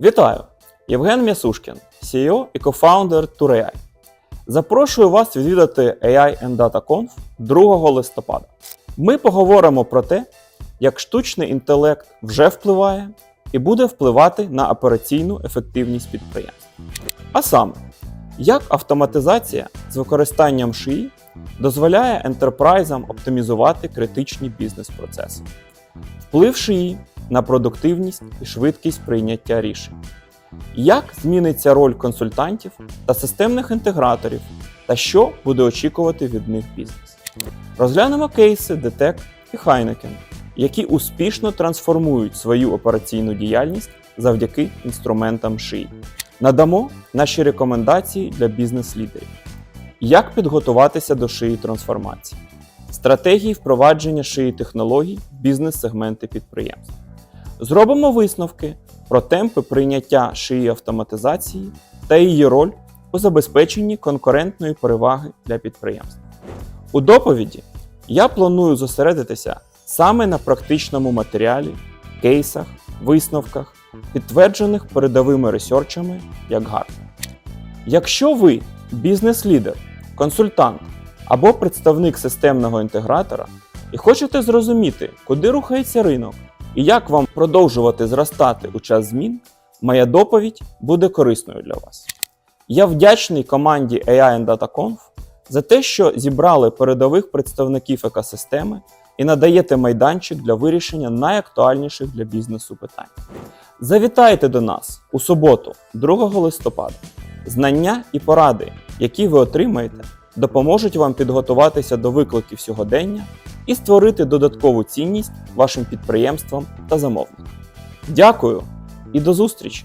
Вітаю! Євген М'ясушкін, CEO і кофаундер TourAI. Запрошую вас відвідати AI and Data Conf 2 листопада. Ми поговоримо про те, як штучний інтелект вже впливає і буде впливати на операційну ефективність підприємств. А саме, як автоматизація з використанням ШИІ дозволяє ентерпрайзам оптимізувати критичні бізнес-процеси, вплив ШИІ на продуктивність і швидкість прийняття рішень. Як зміниться роль консультантів та системних інтеграторів, та що буде очікувати від них бізнес? Розглянемо кейси DTEC і Heineken, які успішно трансформують свою операційну діяльність завдяки інструментам ШИІ. Надамо наші рекомендації для бізнес-лідерів. Як підготуватися до шиї трансформації, стратегії впровадження шиї технологій в бізнес-сегменти підприємств. Зробимо висновки про темпи прийняття шиї автоматизації та її роль у забезпеченні конкурентної переваги для підприємств. У доповіді я планую зосередитися саме на практичному матеріалі, кейсах, висновках, підтверджених передовими ресерчами як Gartner. Якщо ви бізнес-лідер, консультант або представник системного інтегратора і хочете зрозуміти, куди рухається ринок і як вам продовжувати зростати у час змін, моя доповідь буде корисною для вас. Я вдячний команді AI and Data Conf за те, що зібрали передових представників екосистеми і надаєте майданчик для вирішення найактуальніших для бізнесу питань. Завітайте до нас у суботу, 2 листопада. Знання і поради, які ви отримаєте, допоможуть вам підготуватися до викликів сьогодення і створити додаткову цінність вашим підприємствам та замовникам. Дякую і до зустрічі!